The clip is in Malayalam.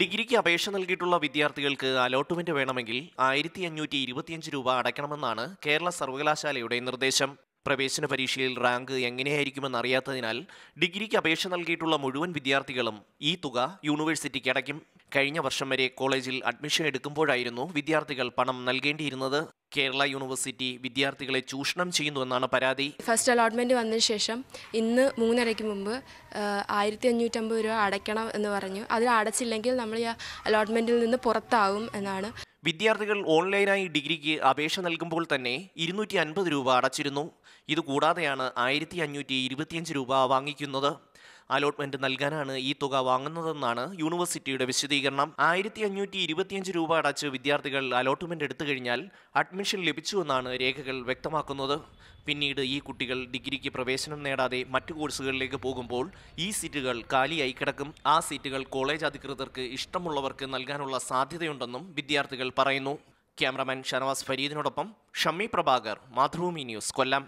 ഡിഗ്രിക്ക് അപേക്ഷ നൽകിയിട്ടുള്ള വിദ്യാർത്ഥികൾക്ക് അലോട്ട്മെന്റ് വേണമെങ്കിൽ ആയിരത്തി അഞ്ഞൂറ്റി ഇരുപത്തിയഞ്ച് രൂപ അടയ്ക്കണമെന്നാണ് കേരള സർവകലാശാലയുടെ നിർദ്ദേശം. പ്രവേശന പരീക്ഷയിൽ റാങ്ക് എങ്ങനെയായിരിക്കുമെന്ന് അറിയാത്തതിനാൽ ഡിഗ്രിക്ക് അപേക്ഷ നൽകിയിട്ടുള്ള മുഴുവൻ വിദ്യാർത്ഥികളും ഈ തുക യൂണിവേഴ്സിറ്റിക്ക് അടയ്ക്കും. കഴിഞ്ഞ വർഷം വരെ കോളേജിൽ അഡ്മിഷൻ എടുക്കുമ്പോഴായിരുന്നു വിദ്യാർത്ഥികൾ പണം നൽകേണ്ടിയിരുന്നത്. കേരള യൂണിവേഴ്സിറ്റി വിദ്യാർത്ഥികളെ ചൂഷണം ചെയ്യുന്നുവെന്നാണ് പരാതി. ഫസ്റ്റ് അലോട്ട്മെന്റ് വന്നതിന് ശേഷം ഇന്ന് മൂന്നരയ്ക്ക് മുമ്പ് ആയിരത്തി അഞ്ഞൂറ്റമ്പത് രൂപ അടയ്ക്കണം എന്ന് പറഞ്ഞു. അതിൽ അടച്ചില്ലെങ്കിൽ നമ്മൾ ഈ അലോട്ട്മെന്റിൽ നിന്ന് പുറത്താവും എന്നാണ്. വിദ്യാർത്ഥികൾ ഓൺലൈനായി ഡിഗ്രിക്ക് അപേക്ഷ നൽകുമ്പോൾ തന്നെ ഇരുന്നൂറ്റി അൻപത് രൂപ അടച്ചിരുന്നു. ഇതുകൂടാതെയാണ് ആയിരത്തി അഞ്ഞൂറ്റി ഇരുപത്തിയഞ്ച് രൂപ വാങ്ങിക്കുന്നത്. അലോട്ട്മെന്റ് നൽകാനാണ് ഈ തുക വാങ്ങുന്നതെന്നാണ് യൂണിവേഴ്സിറ്റിയുടെ വിശദീകരണം. ആയിരത്തി അഞ്ഞൂറ്റി ഇരുപത്തിയഞ്ച് രൂപ അടച്ച് വിദ്യാർത്ഥികൾ അലോട്ട്മെന്റ് എടുത്തു കഴിഞ്ഞാൽ അഡ്മിഷൻ ലഭിച്ചുവെന്നാണ് രേഖകൾ വ്യക്തമാക്കുന്നത്. പിന്നീട് ഈ കുട്ടികൾ ഡിഗ്രിക്ക് പ്രവേശനം നേടാതെ മറ്റു കോഴ്സുകളിലേക്ക് പോകുമ്പോൾ ഈ സീറ്റുകൾ കാലിയായി കിടക്കും. ആ സീറ്റുകൾ കോളേജ് അധികൃതർക്ക് ഇഷ്ടമുള്ളവർക്ക് നൽകാനുള്ള സാധ്യതയുണ്ടെന്നും വിദ്യാർത്ഥികൾ പറയുന്നു. ക്യാമറമാൻ ഷനവാസ് ഫരീദിനോടൊപ്പം ഷമ്മി പ്രഭാകർ മാതൃഭൂമി ന്യൂസ് കൊല്ലം.